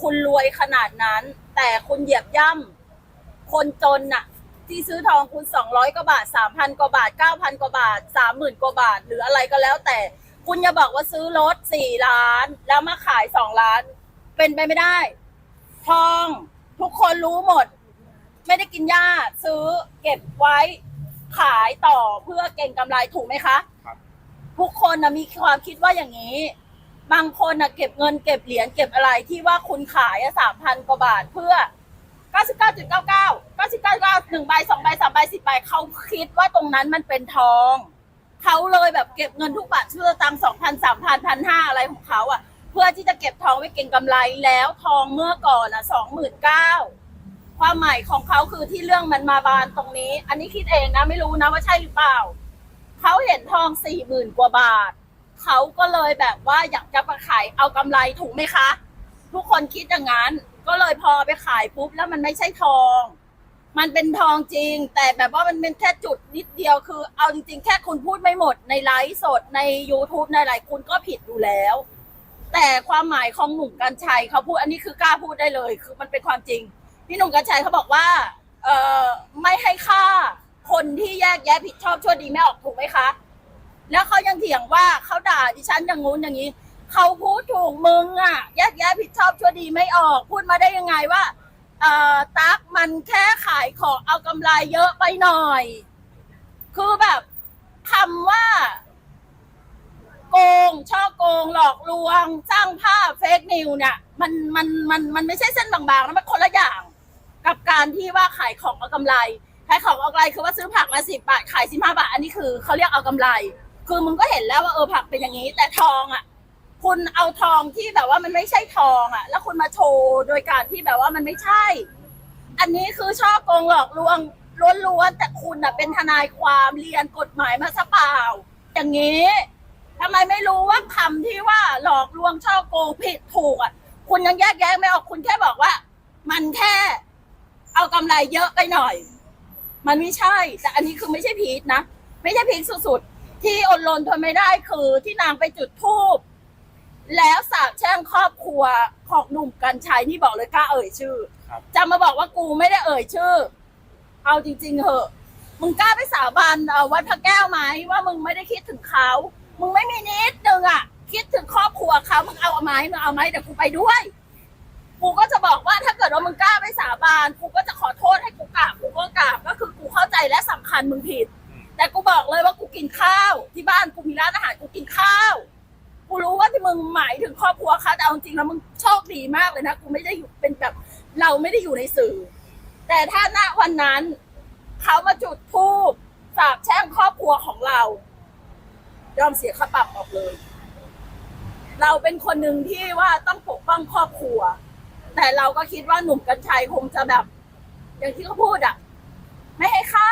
คุณรวยขนาดนั้น แต่คุณเหยียบย่ำคนจนน่ะ ที่ซื้อทองคุณสองร้อยกว่าบาทสามพันกว่าบาทเก้าพันกว่าบาทสามหมื่นกว่าบาท หรืออะไรก็แล้ว แต่คุณอย่าบอกว่าซื้อรถสี่ล้าน แล้วมาขายสองล้าน เป็นไปไม่ได้ ทองทุกคนรู้หมด ไม่ได้กินหญ้าซื้อเก็บไว้ขายต่อเพื่อเก่งกำไรถูกไหมคะครับทุกคนนะมีความคิดว่าอย่างนี้ บางคนนะเก็บเงินเก็บเหรียญเก็บอะไรที่ว่าคุณขายสามพันกว่าบาทเพื่อ99.99 99หนึ่งใบสองใบสามใบสิบใบเขาคิดว่าตรงนั้นมันเป็นทอง เขาเลยแบบเก็บเงินทุกบาทชื่อตังสองพันสามพันพันห้าอะไรของเขาอะ เพื่อที่จะเก็บทองไว้เก่งกำไรแล้วทองเมื่อก่อนอะสองหมื่นเก้าความหมายของเขาคือที่เรื่องมันมาบานตรงนี้ อันนี้คิดเองนะไม่รู้นะว่าใช่หรือเปล่า เขาเห็นทองสี่หมื่นกว่าบาท เขาก็เลยแบบว่าอยากจะมาขายเอากำไรถูกไหมคะ ทุกคนคิดอย่างนั้น ก็เลยพอไปขายปุ๊บแล้วมันไม่ใช่ทอง มันเป็นทองจริง แต่แบบว่ามันเป็นแค่จุดนิดเดียวคือ เอาจริงๆ แค่คุณพูดไม่หมดในไลฟ์สดใน YouTube ในไลฟ์คุณก็ผิดอยู่แล้ว แต่ความหมายของหนุ่มกัญชัยเขาพูดอันนี้คือกล้าพูดได้เลย คือมันเป็นความจริง พี่หนุ่มกัญชัยเขาบอกว่า เออไม่ให้ค่าคนที่แยกแยะผิดชอบชั่วดีไม่ออกถูกไหมคะ แล้วเขายังเถียงว่าเขาด่าดิฉันอย่างงู้นอย่างนี้เขาพูดถูกมึงอะแยกแยะผิดชอบชั่วดีไม่ออก พูดมาได้ยังไงว่าเอ่อตั๊กมันแค่ขายของเอากำไรเยอะไปหน่อย คือแบบคำว่า โกง ช่อโกง หลอกลวง สร้างภาพเฟกนิวเนี่ย มันมันมันมันไม่ใช่เส้นบางๆแล้วมันคนละอย่าง กับการที่ว่าขายของเอากำไรขายของเอากำไรคือว่าซื้อผักมาสิบบาทขายสิบห้าบาท อันนี้คือเขาเรียกเอากำไร คือมึงก็เห็นแล้วว่าเออผักเป็นอย่างนี้ แต่ทองอะ คุณเอาทองที่แบบว่ามันไม่ใช่ทองอะ แล้วคุณมาโชว์โดยการที่แบบว่ามันไม่ใช่ อันนี้คือช่อโกงหลอกลวงล้วนๆแต่คุณอะเป็นทนายความเรียนกฎหมายมาซะเปล่า อย่างนี้ทำไมไม่รู้ว่าคำที่ว่าหลอกลวงช่อโกงผิดถูกอะ คุณยังแยกแยะไม่ออกคุณแค่บอกว่า มันแค่ เอากำไรเยอะไปหน่อย มันไม่ใช่ แต่อันนี้คือไม่ใช่พีชนะ ไม่ใช่พีชสุดๆ ที่อดรนทนไม่ได้คือที่นางไปจุดธูปแล้วสาบแช่งครอบครัวของหนุ่มกัญชัยนี่บอกเลยกล้าเอ่ยชื่อครับ จะมาบอกว่ากูไม่ได้เอ่ยชื่อ เอาจริง ๆเหอะ มึงกล้าไปสาบานเอาวัดพระแก้วไหมว่ามึงไม่ได้คิดถึงเขามึงไม่มีนิดนึงอะ คิดถึงครอบครัวเขามึงเอาไหมมึงเอาไหมเดี๋ยวกูไปด้วย กูก็จะบอกว่าถ้าเกิดว่ามึงกล้าไปสาบาน กูก็จะขอโทษให้กูกราบกูก็กราบก็คือกูเข้าใจและสำคัญมึงผิด แต่กูบอกเลยว่ากูกินข้าว ที่บ้านกูมีร้านอาหารกูกินข้าว กูรู้ว่าที่มึงหมายถึงครอบครัวเขาแต่เอาจริงแล้วมึงโชคดีมากเลยนะกูไม่ได้อยู่เป็นแบบ เราไม่ได้อยู่ในสื่อ แต่ถ้าณวันนั้นเขามาจุดธูปสาบแช่งครอบครัวของเรา ยอมเสียค่าปรับออกเลย เราเป็นคนหนึ่งที่ว่าต้องปกป้องครอบครัว แต่เราก็คิดว่าหนุ่มกัญชัยคงจะแบบ อย่างที่เขาพูดอะไม่ให้ค่า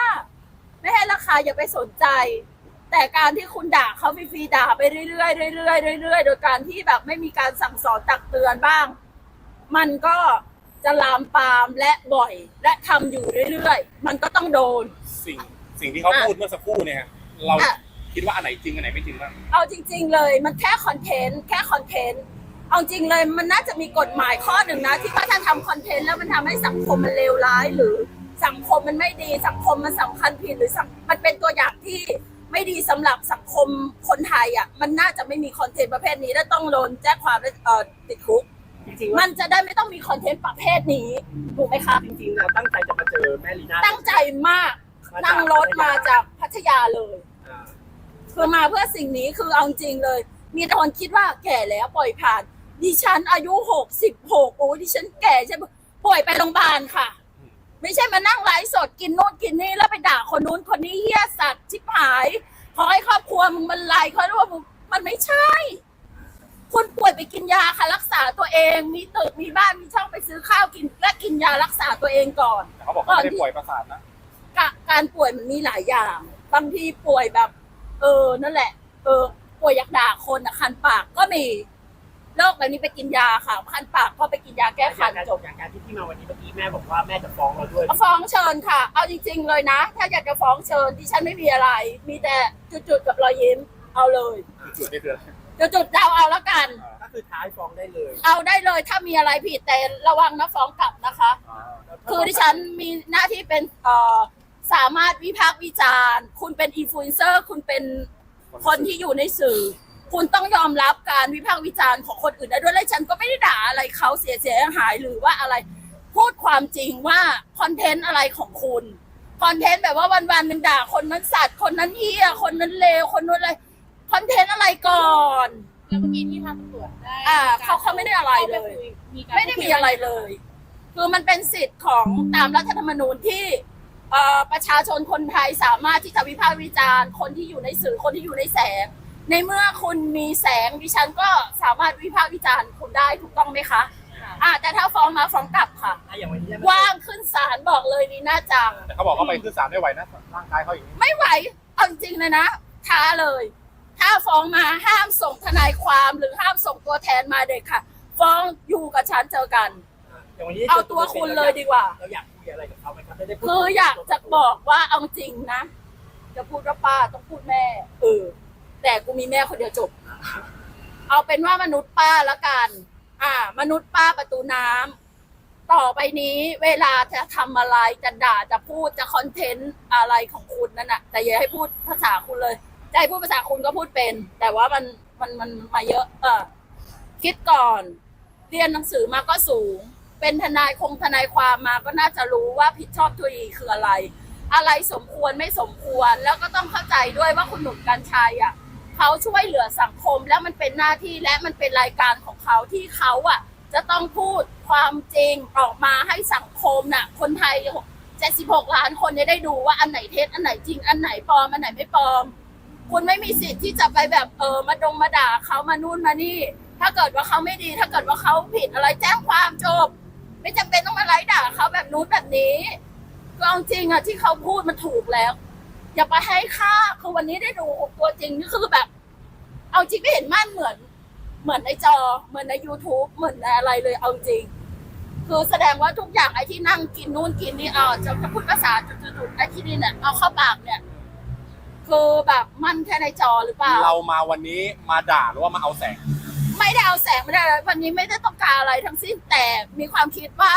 ไม่ให้ราคาอย่าไปสนใจ แต่การที่คุณด่าเขาฟรีๆด่าไปเรื่อยๆเรื่อยๆเรื่อยๆโดยการที่แบบไม่มีการสั่งสอนตักเตือนบ้าง มันก็จะลามปามและบ่อย และทำอยู่เรื่อยๆ มันก็ต้องโดน สิ่งสิ่งที่เขาอะพูดเมื่อสักครู่เนี่ยฮะเราอะ คิดว่าอันไหนจริงอันไหนไม่จริงบ้างเอาจริง ๆ เลยมันแค่คอนเทนต์แค่คอนเทนต์เอาจริงเลยมันน่าจะมีกฎหมายข้อหนึ่งนะ ที่ว่าถ้าทำคอนเทนต์แล้วมันทำให้สังคมมันเลวร้ายหรือ สังคมมันไม่ดีสังคมมันสำคัญผิดหรือสังมันเป็นตัวอย่างที่ไม่ดีสำหรับสังคมคนไทยอะมันน่าจะไม่มีคอนเทนต์ประเภทนี้และต้องโดนแจ้งความและเอ่อติดคุกจริงๆมัว่านจะได้ไม่ต้องมีคอนเทนต์ประเภทนี้ถูกไหมคะจริงๆเราตั้งใจจะมาเจอแม่ลีน่าตั้งใจมากนั่งรถมาจากพัทยาเลยอ่าคือมาเพื่อสิ่งนี้คือเอาจริงเลย มีแต่คนคิดว่าแก่แล้วปล่อยผ่าน ดิฉันอายุหกสิบหกโอ้ดิฉันแก่ใช่ไหมป่วยไปโรงพยาบาลค่ะ ไม่ใช่มานั่งไลฟ์สดกินโน่นกินนี่แล้วไปด่าคนนู้นคนนี้เฮี้ยสัตว์ชิบหายขอให้ครอบครัวมึงมันไลเขาเรียกว่ามึงมันไม่ใช่ คุณป่วยไปกินยาค่ะรักษาตัวเองมีตึกมีบ้านมีช่องไปซื้อข้าวกิน และกินยารักษาตัวเองก่อน แต่เขาบอกเขาไม่ได้ป่วยประสาทนะกะการป่วยมันมีหลายอย่าง บางทีป่วยแบบ เออนั่นแหละ เออ ป่วยอยากด่าคนอะคันปากก็มี โรคแบบนี้ไปกินยาค่ะคันปากก็ไปกินยาแก้กาคัรนการจจบบอย่างการที่พี่มาวันนี้เมื่อกี้แม่บอกว่าแม่จะฟ้องเราด้วยเอาฟ้องเชิญค่ะ เอาจริง ๆ เลยนะ ถ้าอยากจะฟ้องเชิญดิฉันไม่มีอะไร มีแต่จุดๆกับรอยยิ้มเอาเลยจุดนี่คืออะไรจุดๆเดาเอาแล้วกันถ้าก็คือท้ายฟ้องได้เลย เอาได้เลยถ้ามีอะไรผิดแต่ระวังนะฟ้องกลับนะคะ คือดิฉันมีหน้าที่เป็นเอ่อสามารถวิพากษ์วิจารณ์ คุณเป็นอินฟลูเอนเซอร์ คุณเป็นคนที่อยู่ในสื่อ คุณต้องยอมรับการวิพากษ์วิจารณ์ของคนอื่นได้ด้วยและฉันก็ไม่ได้ด่าอะไรเขาเสียเสียหายหรือว่าอะไร พูดความจริงว่าคอนเทนต์อะไรของคุณคอนเทนต์แบบว่าวันๆหนึ่งด่าคนนั้นสัตว์คนนั้นเฮียคนนั้นเลวคนนู้นอะไรคอนเทนต์อะไรก่อนแล้วเมื่อกี้ที่ทางตำรวจได้อ่าเขาเขาไม่ได้อะไรเลยการไม่ได้มีอะไรเลย คือมันเป็นสิทธิ์ของตามรัฐธรรมนูญที่เอ่อประชาชนคนไทยสามารถที่จะวิพากษ์วิจารณ์ คนที่อยู่ในสื่อคนที่อยู่ในแสง ในเมื่อคุณมีแสงดิฉันก็สามารถวิพากษ์วิจารณ์คุณได้ถูกต้องไหมคะอ่าแต่ถ้าฟ้องมาฟ้องกลับค่ะ อะอย่างวันนี้ได้ไหมว่างขึ้นศาลบอกเลยดีน่าจัง แต่เขาบอกเขาไปขึ้นศาลไม่ไหวนะร่างกายเขาอย่างนี้ไม่ไหว เอาจริงๆเลยนะ ท้าเลย ถ้าฟ้องมาห้ามส่งทนายความหรือห้ามส่งตัวแทนมาเด็กค่ะ ฟ้องอยู่กับฉันเจอกัน อย่างวันนี้เอาตัวคุณเลยดีกว่า เราอยากคุยอะไรกับเขาไหมครับได้ได้พูดคืออยากจะบอกว่าเอาจริงนะ จะพูดว่าป้าต้องพูดแม่ เออ แต่กูมีแม่คนเดียวจบ เอาเป็นว่ามนุษย์ป้าละกัน อ่า มนุษย์ป้าประตูน้ำต่อไปนี้เวลาจะทำอะไรจะด่าจะพูดจะคอนเทนต์อะไรของคุณนั่นน่ะ แต่อย่าให้พูดภาษาคุณเลยจะให้พูดภาษาคุณก็พูดเป็น แต่ว่ามันมันมันมาเยอะ เออคิดก่อน เรียนหนังสือมาก็สูง เป็นทนายคงทนายความมาก็น่าจะรู้ว่าผิดชอบทุดีคืออะไร อะไรสมควรไม่สมควรแล้วก็ต้องเข้าใจด้วยว่าคุณหนุ่มกัญชัยอะ เขาช่วยเหลือสังคมแล้วมันเป็นหน้าที่และมันเป็นรายการของเขาที่เขาอะจะต้องพูดความจริงออกมาให้สังคมน่ะ คนไทย 76 ล้านคนเนี่ยได้ดูว่าอันไหนเท็จอันไหนจริงอันไหนปลอมอันไหนไม่ปลอม คุณไม่มีสิทธิ์ที่จะไปแบบเออมาดงมาด่าเขามานู่นมานี่ ถ้าเกิดว่าเขาไม่ดี ถ้าเกิดว่าเขาผิดอะไรแจ้งความจบ ไม่จำเป็นต้องมาไล่ด่าเขาแบบนู้นแบบนี้ก็เอาจริงอะที่เขาพูดมันถูกแล้ว อย่าไปให้ค่าคือวันนี้ได้ดูตัวจริงนี่คือแบบ เอาจริงไม่เห็นมั่นเหมือน เหมือนในจอ เหมือนใน youtube เหมือนในอะไรเลยเอาจริง คือแสดงว่าทุกอย่างไอ้ที่นั่งกินนู่นกินนี่เอาจะจะพูดภาษาจุดๆๆไอ้ที่นี่เนี่ยเอาเข้าปากเนี่ยคือแบบมั่นแค่ในจอหรือเปล่า เรามาวันนี้มาด่าหรือว่ามาเอาแสง ไม่ได้เอาแสงไม่ได้อะไรวันนี้ไม่ได้ต้องการอะไรทั้งสิ้นแต่มีความคิดว่า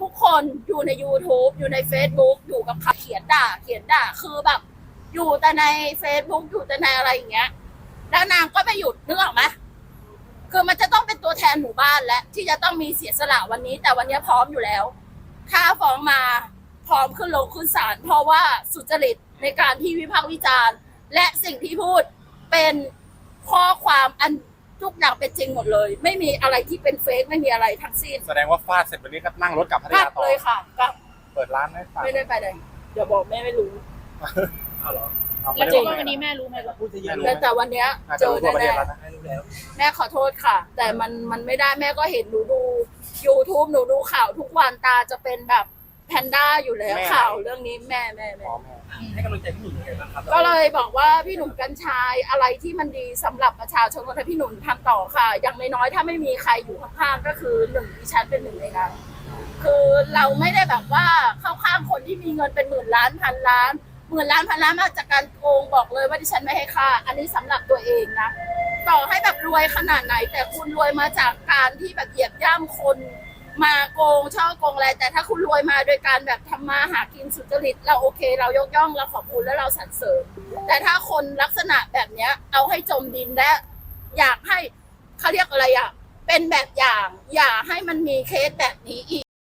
ทุกคนอยู่ใน YouTube อยู่ใน Facebook อยู่กับเขาเขียนด่า เขียนด่าคือแบบ อยู่แต่ใน Facebook อยู่แต่ในอะไรอย่างเงี้ย แล้วนางก็ไม่หยุดนึกออกไหมคือมันจะต้องเป็นตัวแทนหมู่บ้านและที่จะต้องมีเสียสละวันนี้ แต่วันนี้พร้อมอยู่แล้ว ถ้าฟ้องมาพร้อมขึ้นลงขึ้นศาลเพราะว่าสุจริตในการที่วิพากษ์วิจารณ์ และสิ่งที่พูดเป็นข้อความอัน ทุกอย่างเป็นจริงหมดเลย ไม่มีอะไรที่เป็นเฟกไม่มีอะไรทั้งสิ้นแสดงว่าฟาดเสร็จวันนี้ก็นั่งรถกลับพัทกลัยาบต่อเลยค่ะกลับเปิดร้านให้ฝากไม่ได้ไปเลยเดี๋ยวบอกแม่ไม่รู้เอาเหรอเอาแล้วไม่จริได้งบอกว่าวันนี้แม่รู้ไหมว่าพูดจะเยอะไม่รู้แต่แต่วันเนี้ยน่าเจจะอรู้ทั่วประเทแน่ศแล้วนะ ไม่รู้แล้ว ๆแม่ขอโทษค่ะ แต่มันมันไม่ได้แม่ก็เห็นหนูดู YouTube หนูดูข่าวทุกวันตาจะเป็นแบบ แพนด้าอยู่แล้วข่าวเรื่องนี้แม่แม่แม่อ๋อแม่ให้กำลังใจพี่หนุ่มยังไงบ้างครับก็เลยบอกว่าพี่หนุ่มกัญชัยอะไรที่มันดีสำหรับประชาชนคนไทยพี่หนุ่มทำต่อค่ะ อย่างน้อยๆถ้าไม่มีใครอยู่ข้างๆก็คือหนึ่งดิฉันเป็นหนึ่งในนั้นคือเราไม่ได้แบบว่าเข้าข้างคนที่มีเงินเป็นหมื่นล้านพันล้านหมื่นล้านพันล้านมาจากการโกงบอกเลยว่าดิฉันไม่ให้ค่า อันนี้สำหรับตัวเองนะ ต่อให้แบบรวยขนาดไหน แต่คุณรวยมาจากการที่แบบเหยียบย่ำคน มาโกงช่อโกงอะไร แต่ถ้าคุณรวยมาโดยการแบบทำมาหากินสุจริต เราโอเค เรายกย่องเราขอบคุณแล้วเราสรรเสริญ แต่ถ้าคนลักษณะแบบเนี้ย เอาให้จมดินและ อยากให้เขาเรียกอะไรอะเป็นแบบอย่าง อย่าให้มันมีเคสแบบนี้อีก